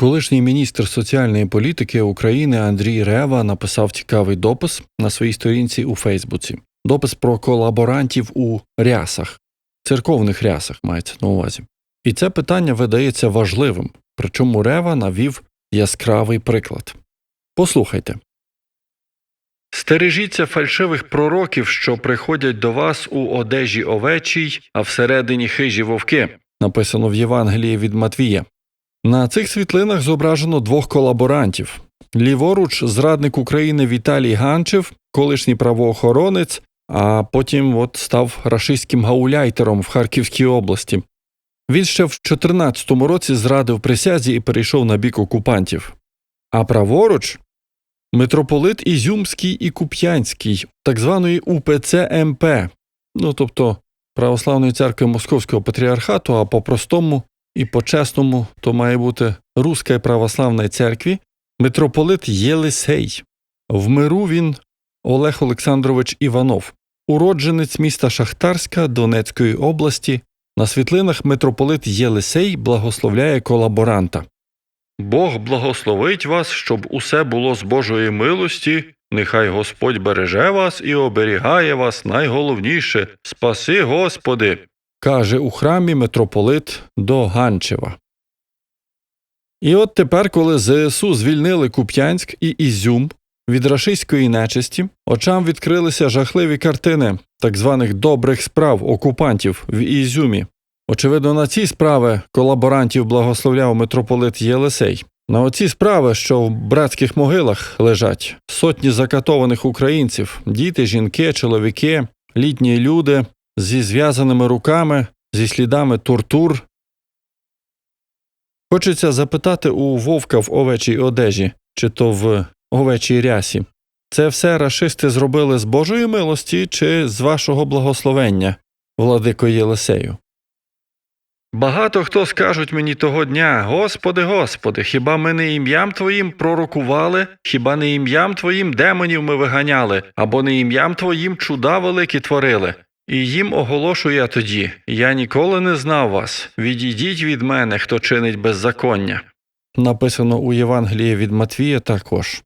Колишній міністр соціальної політики України Андрій Рева написав цікавий допис на своїй сторінці у Фейсбуці. Допис про колаборантів у рясах, церковних рясах мається на увазі. І це питання видається важливим, причому Рева навів яскравий приклад. Послухайте. Стережіться фальшивих пророків, що приходять до вас у одежі овечій, а всередині хижі вовки, написано в Євангелії від Матвія. На цих світлинах зображено двох колаборантів. Ліворуч зрадник України Віталій Ганчев, колишній правоохоронець, а потім от став рашистським гауляйтером в Харківській області. Він ще в 2014 році зрадив присязі і перейшов на бік окупантів. А праворуч митрополит Ізюмський і Куп'янський, так званої УПЦ МП, ну тобто Православної церкви Московського патріархату, а по-простому і по-чесному то має бути Руська православної церкві, митрополит Єлисей. В миру він Олег Олександрович Іванов, уродженець міста Шахтарська Донецької області. На світлинах митрополит Єлисей благословляє колаборанта. Бог благословить вас, щоб усе було з Божої милості. Нехай Господь береже вас і оберігає вас найголовніше. Спаси Господи. Каже у храмі митрополит до Ганчева. І от тепер, коли ЗСУ звільнили Куп'янськ і Ізюм від рашистської нечисті, очам відкрилися жахливі картини так званих добрих справ окупантів в Ізюмі. Очевидно, на ці справи колаборантів благословляв митрополит Єлисей. На оці справи, що в братських могилах лежать сотні закатованих українців, діти, жінки, чоловіки, літні люди зі зв'язаними руками, зі слідами тортур. Хочеться запитати у вовка в овечій одежі, чи то в овечій рясі. Це все рашисти зробили з Божої милості чи з вашого благословення, владико Єлисею? Багато хто скажуть мені того дня, Господи, Господи, хіба ми не ім'ям Твоїм пророкували, хіба не ім'ям Твоїм демонів ми виганяли, або не ім'ям Твоїм чуда великі творили? І їм оголошую я тоді я ніколи не знав вас. Відійдіть від мене, хто чинить беззаконня. Написано у Євангелії від Матвія також.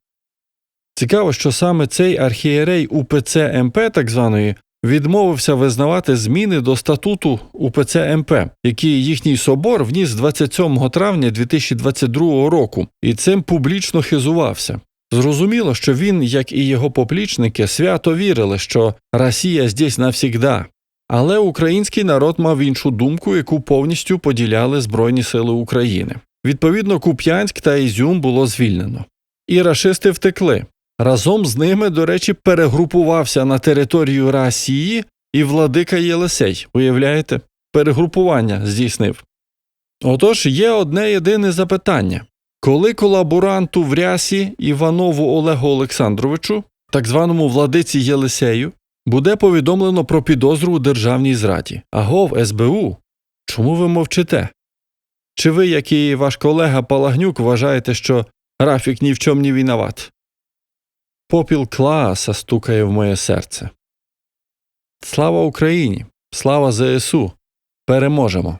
Цікаво, що саме цей архієрей УПЦ МП, так званої, відмовився визнавати зміни до статуту УПЦ МП, який їхній собор вніс 27 травня 2022 року, і цим публічно хизувався. Зрозуміло, що він, як і його поплічники, свято вірили, що Росія здесь навсігда. Але український народ мав іншу думку, яку повністю поділяли Збройні Сили України. Відповідно, Куп'янськ та Ізюм було звільнено. І рашисти втекли. Разом з ними, до речі, перегрупувався на територію Росії і владика Єлисей. Уявляєте? Перегрупування здійснив. Отож є одне єдине запитання коли колаборанту в рясі Іванову Олегу Олександровичу, так званому владиці Єлисею, буде повідомлено про підозру у державній зраді, агов СБУ. Чому ви мовчите? Чи ви, як і ваш колега Палагнюк, вважаєте, що Рафік ні в чому не виноват? Попіл класа стукає в моє серце. Слава Україні! Слава ЗСУ! Переможемо!